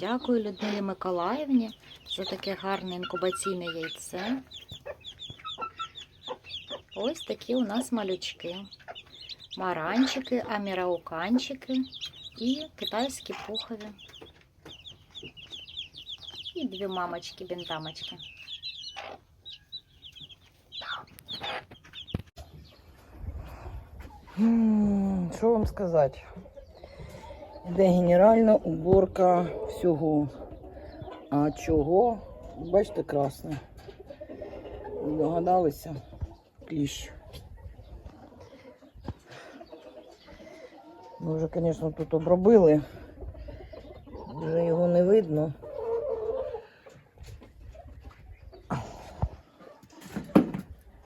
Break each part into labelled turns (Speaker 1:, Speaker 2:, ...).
Speaker 1: Дякую Людмилі Миколаївні за таке гарне інкубаційне яйце. Ось такі у нас малючки. Маранчики, амірауканчики і китайські пухові. І дві мамочки, бентамочки.
Speaker 2: М, Що вам сказати? Іде генеральна уборка всього. А чого? Бачите, красне. Догадалися? Кліщ. Ми вже, звісно, тут обробили. Вже його не видно.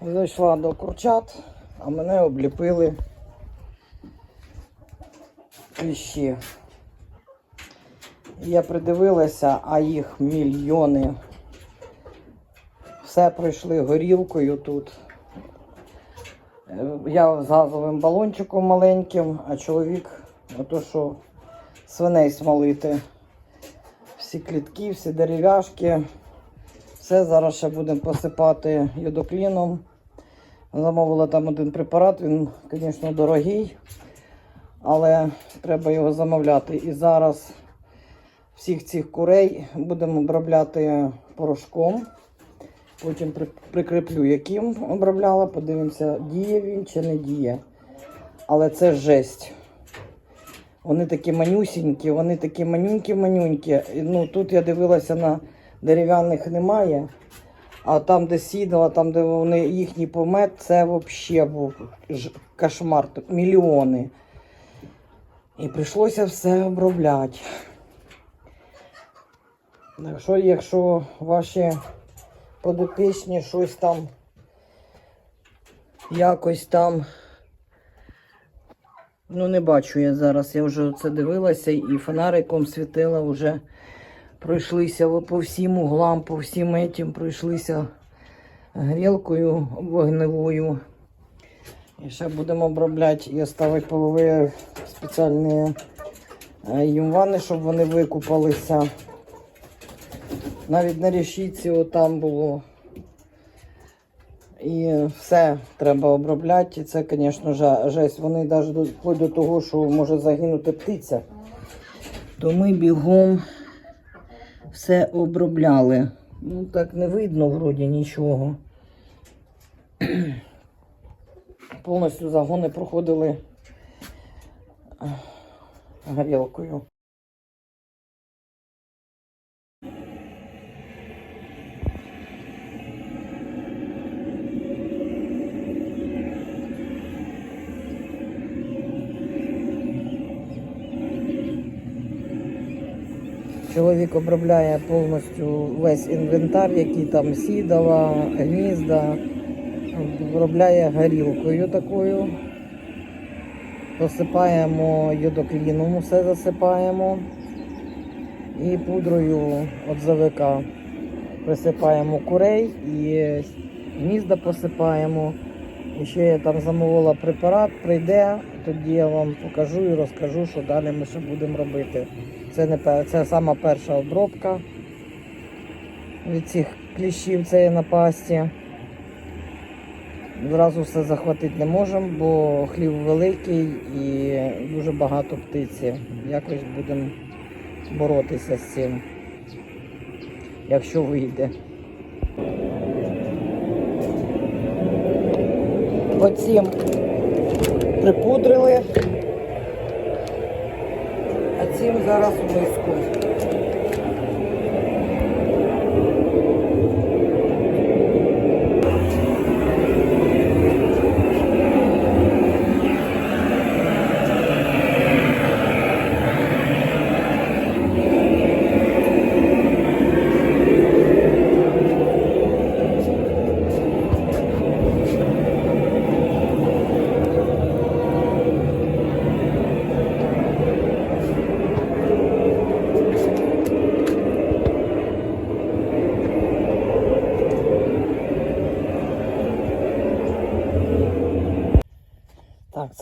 Speaker 2: Зайшла до курчат, а мене обліпили кліщі. Я придивилася, а їх мільйони. Все пройшли горілкою тут. Е, Я з газовим балончиком маленьким, а чоловік, ото що свиней смолити. Всі клітки, всі дерев'яшки. Все зараз ще будемо посипати йодокліном. Замовила там один препарат, він, звісно, дорогий але треба його замовляти. І зараз всіх цих курей будемо обробляти порошком. Потім прикріплю, яким обробляла, подивимося, діє він чи не діє. Але це жесть. Вони такі манюсінькі, вони такі манюнькі-манюнькі. Ну, тут я дивилася на дерев'яних немає. А там, де сідала, там, де вони їхній помет, це взагалі був кошмар. Мільйони. І прийшлося все обробляти. Якщо, якщо ваші подопічні щось там якось там. Ну, не бачу я зараз. Я вже це дивилася і фонариком світила вже пройшлися по всім углам, по всім этим пройшлися грілкою вогневою. І ще будемо обробляти і ставити полові спеціальні е, їм ванни, щоб вони викупалися. Навіть на решітці отам було. І все треба обробляти. І це, звісно, жесть. Вони навіть вплоть до того, що може загинути птиця. То ми бігом все обробляли. Ну так не видно вроді нічого. Повністю загони проходили горілкою. Чоловік обробляє повністю весь інвентар, який там сідала, гнізда, обробляє горілкою такою. Посипаємо йодокліном, все засипаємо. І пудрою від ЗВК присипаємо курей і гнізда посипаємо. І ще я там замовила препарат, прийде, тоді я вам покажу і розкажу, що далі ми ще будемо робити. Це не це сама перша обробка від цих кліщів цієї напасті. Зразу все захватити не можемо, бо хлів великий і дуже багато птиці. Якось будемо боротися з цим, якщо вийде. Оцім припудрили, цим зараз в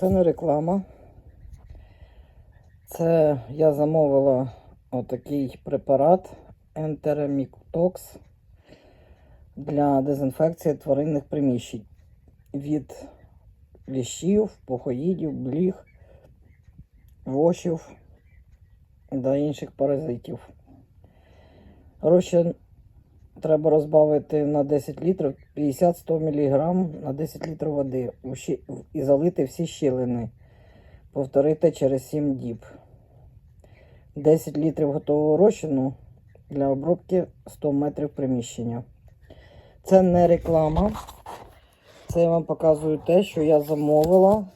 Speaker 2: це не реклама. Це я замовила отакий препарат Enteramictox для дезінфекції тваринних приміщень від ліщів, пухоїдів, бліг, вошів та інших паразитів. Розчин треба розбавити на 10 літрів 50-100 мг на 10 літрів води і залити всі щілини. Повторити через 7 діб. 10 літрів готового розчину для обробки 100 метрів приміщення. Це не реклама. Це я вам показую те, що я замовила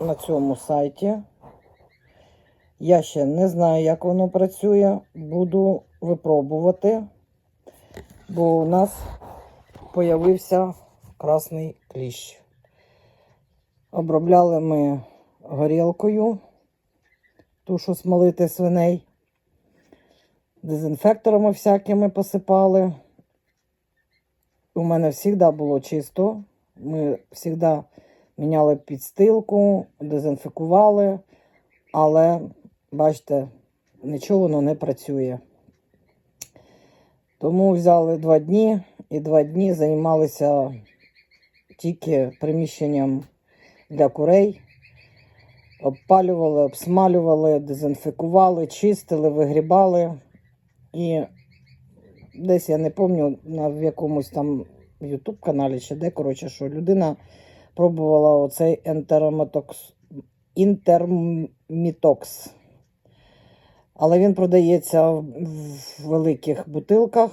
Speaker 2: на цьому сайті. Я ще не знаю, як воно працює. Буду випробувати, бо у нас появився красний кліщ. Обробляли ми горілкою, ту, що смолити свиней. Дезінфекторами всякими посипали. У мене завжди було чисто. Ми завжди міняли підстилку, дезінфікували, але, бачите, нічого воно не працює. Тому взяли два дні і два дні займалися тільки приміщенням для курей. Обпалювали, обсмалювали, дезінфікували, чистили, вигрібали. І десь я не пам'ятаю в якомусь там YouTube каналі чи де, коротше, що людина пробувала оцей ентероматокс, інтермітокс. Але він продається в великих бутилках.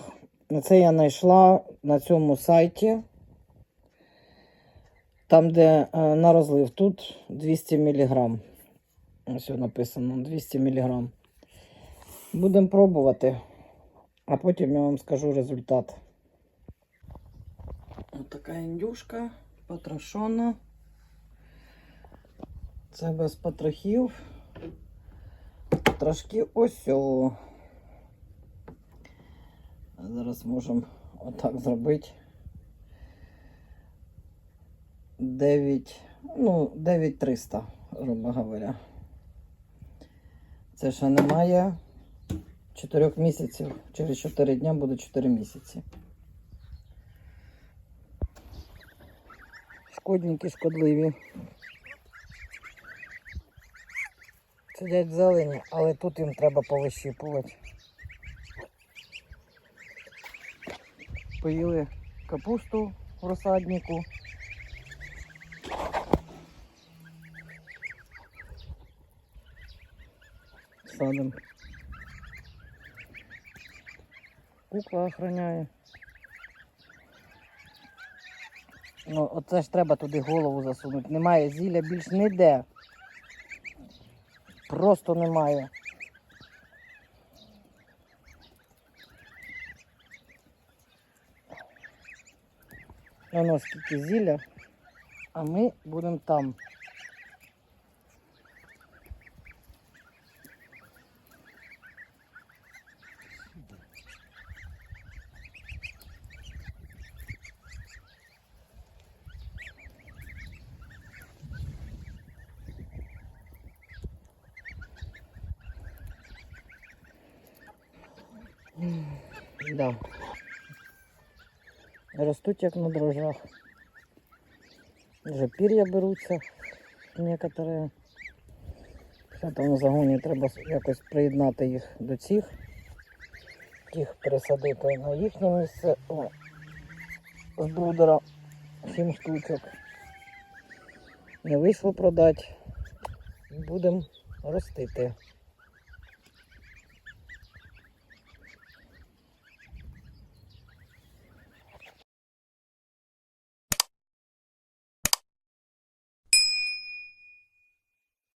Speaker 2: Це я знайшла на цьому сайті. Там, де е, на розлив, тут 200 мг. Ось написано 200 мг. Будемо пробувати, а потім я вам скажу результат. Ось така індюшка потрошона. Це без потрохів. Трошки ось. о. Зараз можемо отак зробити. 9, ну, 9300, грубо говоря. Це ще немає 4 місяців. Через 4 дня буде 4 місяці. Шкодники шкодливі. Сидять зелені, але тут їм треба повищіпувати. Поїли капусту в розсаднику. Садом. Кукла охороняє. Ну, оце ж треба туди голову засунути. Немає зілля більш ніде. Просто немає. Воно скільки зілля, а ми будемо там. Да. Ростуть як на дрожжах. Вже пір'я беруться там в загоні треба якось приєднати їх до цих. Тих пересадити на їхнє місце. О, з брудера 7 штучок. Не вийшло продати. Будемо ростити.